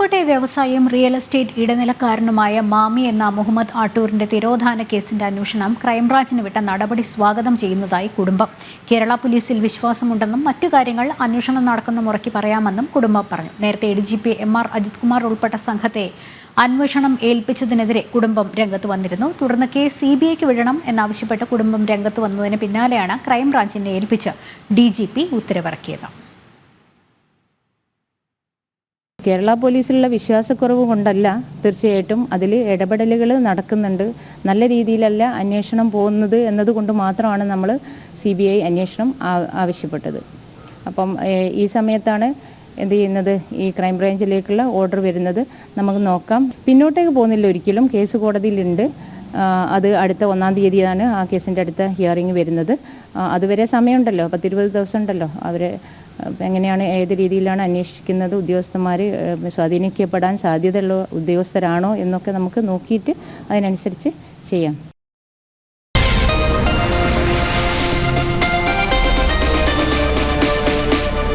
കഴക്കൂട്ടെ വ്യവസായം real estate ഇടനിലക്കാരനുമായ മാമി എന്ന മുഹമ്മദ് ആട്ടൂറിന്റെ തിരോധാന കേസിന്റെ അന്വേഷണം ക്രൈംബ്രാഞ്ചിന് വിട്ട നടപടി സ്വാഗതം ചെയ്യുന്നതായി കുടുംബം. കേരള പോലീസിൽ വിശ്വാസമുണ്ടെന്നും മറ്റു കാര്യങ്ങൾ അന്വേഷണം നടക്കുന്ന മുറയ്ക്ക് പറയാമെന്നും കുടുംബം പറഞ്ഞു. നേരത്തെ D G P M R Ajith Kumar ഉൾപ്പെട്ട സംഘത്തെ അന്വേഷണം ഏൽപ്പിച്ചതിനെതിരെ കുടുംബം രംഗത്ത് വന്നിരുന്നു. തുടർന്ന് കേസ് സി ബി ഐക്ക് വിടണം എന്നാവശ്യപ്പെട്ട് കുടുംബം രംഗത്ത് വന്നതിന് പിന്നാലെയാണ് ക്രൈംബ്രാഞ്ചിനെ ഏൽപ്പിച്ച് ഡി ജി പി ഉത്തരവിറക്കിയത്. കേരള പോലീസിലുള്ള വിശ്വാസക്കുറവ് കൊണ്ടല്ല തീർച്ചയായിട്ടും അതിൽ ഇടപെടലുകൾ നടക്കുന്നുണ്ട്. നല്ല രീതിയിലല്ല അന്വേഷണം പോകുന്നത് എന്നതുകൊണ്ട് മാത്രമാണ് നമ്മൾ സി ബി ഐ അന്വേഷണം ആവശ്യപ്പെട്ടത്. അപ്പം ഈ സമയത്താണ് എന്ത് ചെയ്യുന്നത്? ഈ ക്രൈംബ്രാഞ്ചിലേക്കുള്ള ഓർഡർ വരുന്നത്. നമുക്ക് നോക്കാം. പിന്നോട്ടേക്ക് പോകുന്നില്ല ഒരിക്കലും. കേസ് കോടതിയിലുണ്ട്. അത് അടുത്ത ഒന്നാം തീയതിയാണ് ആ കേസിന്റെ അടുത്ത ഹിയറിംഗ് വരുന്നത്. അതുവരെ സമയമുണ്ടല്ലോ പത്തിരുപത് ദിവസം ഉണ്ടല്ലോ അവരെ എങ്ങനെയാണ് ഏത് രീതിയിലാണ് അന്വേഷിക്കുന്നത് ഉദ്യോഗസ്ഥന്മാർ സ്വാധീനിക്കപ്പെടാൻ സാധ്യതയുള്ള ഉദ്യോഗസ്ഥരാണോ എന്നൊക്കെ നമുക്ക് നോക്കിയിട്ട് അതിനനുസരിച്ച് ചെയ്യാം.